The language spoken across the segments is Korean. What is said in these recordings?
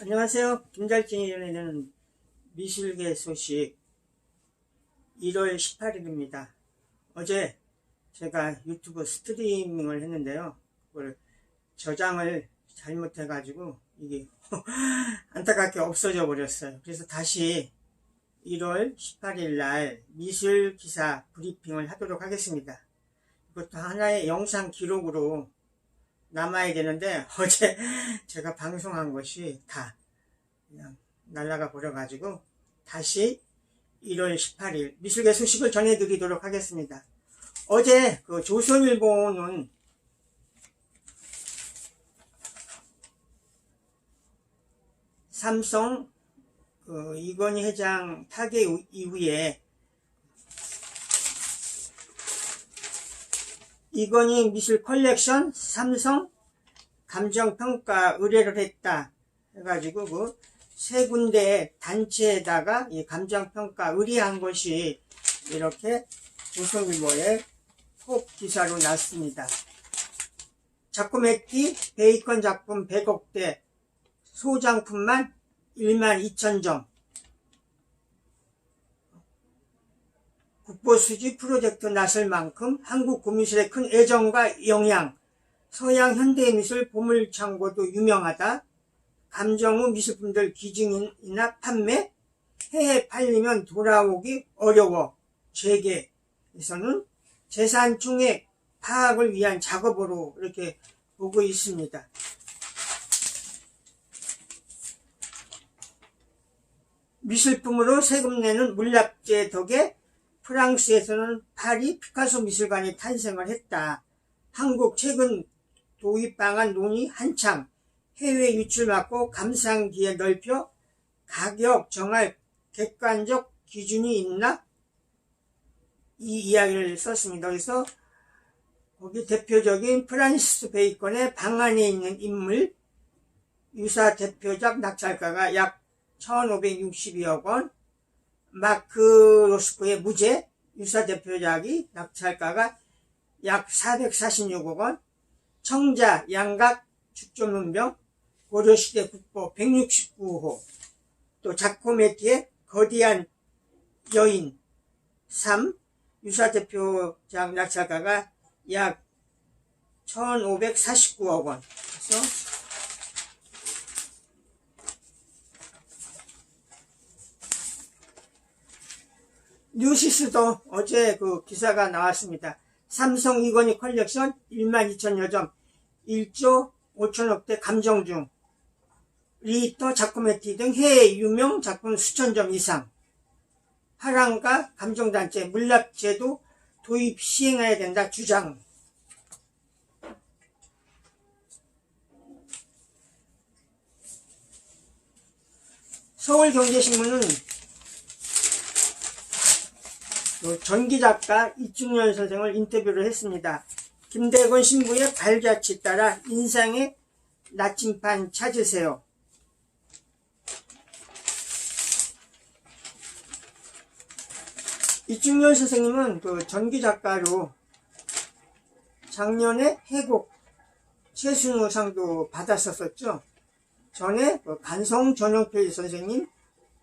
안녕하세요. 김달진이 전해드리는 미술계 소식 1월 18일입니다. 어제 제가 유튜브 스트리밍을 했는데요. 그걸 저장을 잘못해가지고 이게 안타깝게 없어져 버렸어요. 그래서 다시 1월 18일 날 미술 기사 브리핑을 하도록 하겠습니다. 이것도 하나의 영상 기록으로 남아야 되는데 어제 제가 방송한 것이 다 그냥 날라가 버려가지고 다시 1월 18일 미술계 소식을 전해드리도록 하겠습니다. 어제 그 조선일보는 삼성 그 이건희 회장 타계 이후에 이건희 미술 컬렉션 삼성 감정평가 의뢰를 했다 해가지고 그 세 군데 단체에다가 이 감정평가 의뢰한 것이 이렇게 조선일보에 톱 기사로 났습니다. 작품했기 베이컨 작품 100억대 소장품만 1만 2천 점 국보수지 프로젝트 나설 만큼 한국 고미술의 큰 애정과 영향, 서양 현대미술 보물창고도 유명하다. 감정 후 미술품들 기증이나 판매, 해외 팔리면 돌아오기 어려워. 재계에서는 재산 총액 파악을 위한 작업으로 이렇게 보고 있습니다. 미술품으로 세금 내는 물납제 덕에 프랑스에서는 파리 피카소 미술관이 탄생을 했다. 한국 최근 도입 방안 논의 한창 해외 유출 막고 감상기에 넓혀 가격 정할 객관적 기준이 있나? 이 이야기를 썼습니다. 그래서 거기 대표적인 프란시스 베이컨의 방 안에 있는 인물 유사 대표작 낙찰가가 약 1562억 원 마크 로스코의 무죄 유사 대표작이 낙찰가가 약 446억 원 청자 양각 축조문병 고려시대 국보 169호 또 자코메티의 거대한 여인 3 유사 대표작 낙찰가가 약 1549억 원. 그래서 뉴시스도 어제 그 기사가 나왔습니다. 삼성 이건희 컬렉션 1만 2천여 점, 1조 5천억대 감정 중, 리터 자코메티 등 해외 유명 작품 수천 점 이상, 화랑과 감정단체 물납제도 도입 시행해야 된다 주장. 서울경제신문은 그 전기 작가 이충현 선생을 인터뷰를 했습니다. 김대건 신부의 발자취 따라 인상의 나침판 찾으세요. 이충현 선생님은 그 전기 작가로 작년에 해곡 최순우상도 받았었었죠. 전에 그 간성 전용필 선생님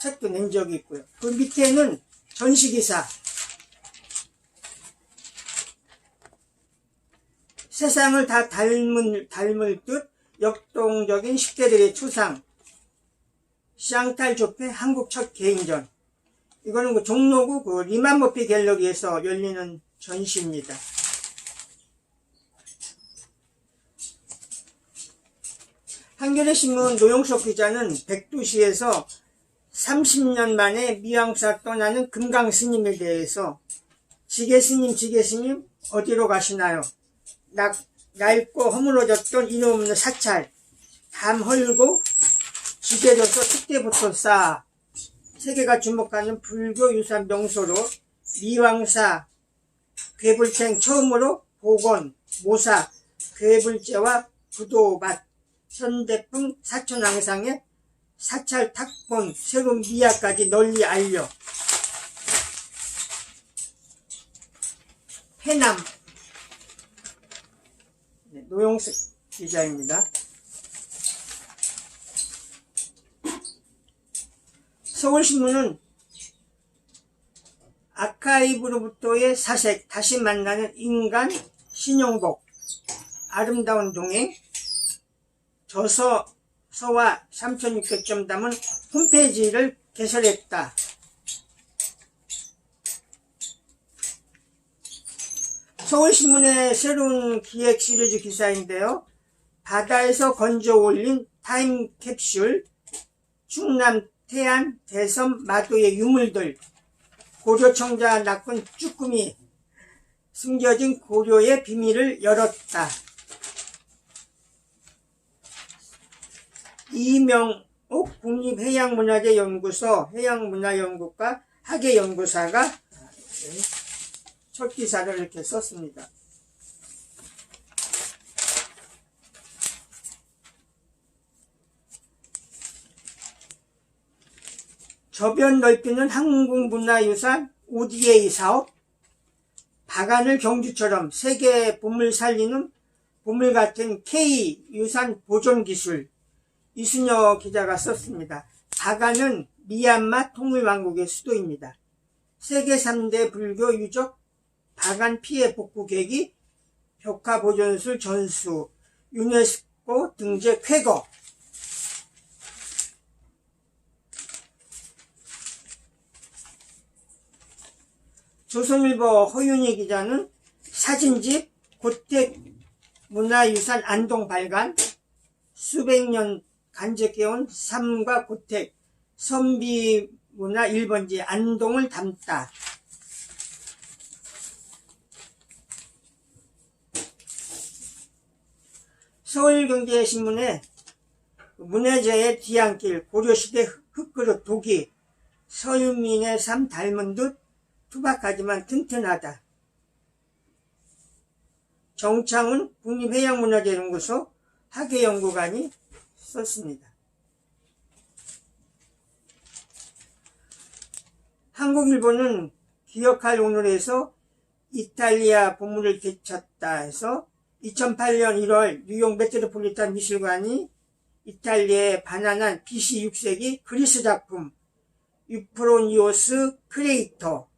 책도 낸 적이 있고요. 그 밑에는 전시기사 세상을 다 닮은, 닮을 듯 역동적인 10대들의 추상 샹탈 조페 한국 첫 개인전 이거는 그 종로구 그 리만머피 갤러리에서 열리는 전시입니다. 한겨레 신문 노영석 기자는 백두시에서 30년 만에 미왕사 떠나는 금강 스님에 대해서 지게 스님, 지게 스님 어디로 가시나요? 낡, 낡고 허물어졌던 이놈의 사찰. 담 헐고 지게져서 특대부터 쌓아 세계가 주목하는 불교 유산 명소로 미왕사 괴불생 처음으로 복원, 모사, 괴불제와 부도밭, 현대풍 사천왕상의 사찰 탁본, 새로운 미학까지 널리 알려. 해남. 네, 노용석 기자입니다. 서울신문은 아카이브로부터의 사색, 다시 만나는 인간, 신용복, 아름다운 동행, 저서, 서와 3600점 담은 홈페이지를 개설했다. 서울신문의 새로운 기획 시리즈 기사인데요. 바다에서 건져 올린 타임캡슐, 충남 태안 대섬 마도의 유물들, 고려청자 낚은 쭈꾸미, 숨겨진 고려의 비밀을 열었다. 이명옥 국립해양문화재연구소 해양문화연구과 학예연구사가 첫 기사를 이렇게 썼습니다. 저변 넓히는 한국문화유산 ODA 사업, 바간을 경주처럼 세계 보물 살리는 보물 같은 K 유산 보존 기술 이순여 기자가 썼습니다. 바간은 미얀마 통일왕국의 수도입니다. 세계 3대 불교 유적 바간 피해 복구 계기 벽화 보존술 전수 유네스코 등재 쾌거 조선일보 허윤희 기자는 사진집 고택 문화유산 안동 발간 수백 년 간직해온 삶과 고택 선비 문화 1번지 안동을 담다. 서울경제신문에 문해재의 뒤안길 고려시대 흙그릇 독이 서유민의 삶 닮은 듯 투박하지만 튼튼하다. 정창훈 국립해양문화재연구소 학예연구관이 썼습니다. 한국일보는 기억할 오늘에서 이탈리아 본문을 되찾다 해서 2008년 1월 뉴욕 메트로폴리탄 미술관이 이탈리아에 반환한 BC 6세기 그리스 작품 유프로니오스 크레이터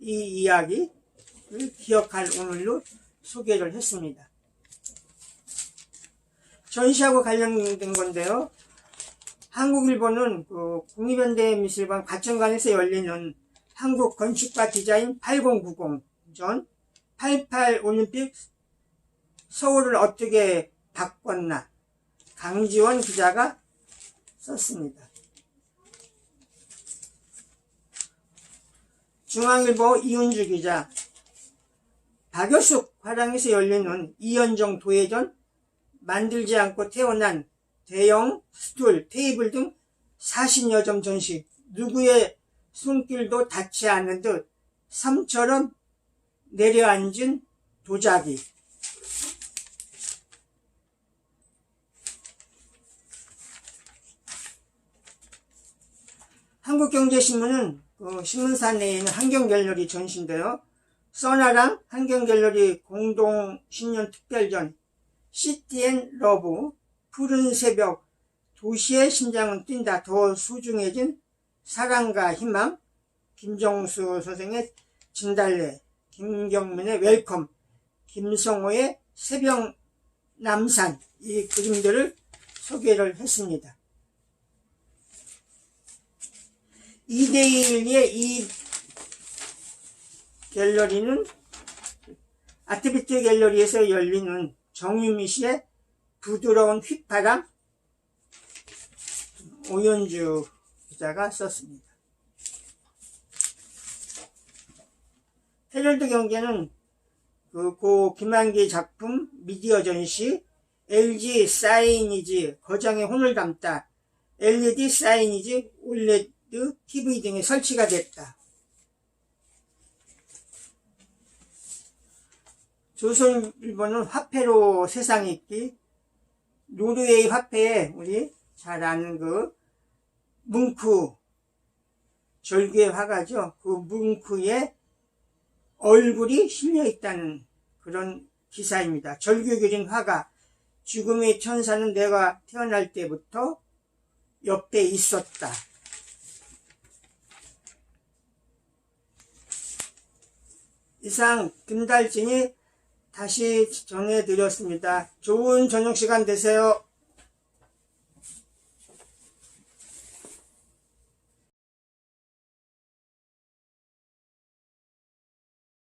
이 이야기를 기억할 오늘로 소개를 했습니다. 전시하고 관련된 건데요. 한국일보는 그 국립현대미술관 가천관에서 열리는 한국 건축가 디자인 8090전 88 올림픽 서울을 어떻게 바꿨나. 강지원 기자가 썼습니다. 중앙일보 이은주 기자. 박여숙 화랑에서 열리는 이현정 도예전 만들지 않고 태어난 대형 스툴, 테이블 등 40여 점 전시 누구의 손길도 닿지 않는 듯 섬처럼 내려앉은 도자기 한국경제신문은 그 신문사 내에 있는 환경갤러리 전시인데요. 써나랑 환경갤러리 공동 신년 특별전 시티앤 러브 푸른 새벽 도시의 심장은 뛴다 더 소중해진 사랑과 희망 김정수 선생의 진달래 김경민의 웰컴 김성호의 새벽 남산 이 그림들을 소개를 했습니다. 2대1의 이 갤러리는 아트비트 갤러리에서 열리는 정유미 씨의 부드러운 휘파람 오연주 기자가 썼습니다. 헤럴드 경제는 그고 김한기 작품 미디어 전시 LG 사이니지 거장의 혼을 담다 LED 사이니지 올레드 TV 등에 설치가 됐다. 조선일보는 화폐로 세상 있기 노르웨이 화폐에 우리 잘 아는 그 뭉크 절규의 화가죠. 그 뭉크의 얼굴이 실려 있다는 그런 기사입니다. 절규 그린 화가 죽음의 천사는 내가 태어날 때부터 옆에 있었다. 이상 김달진이 다시 전해드렸습니다. 좋은 저녁 시간 되세요.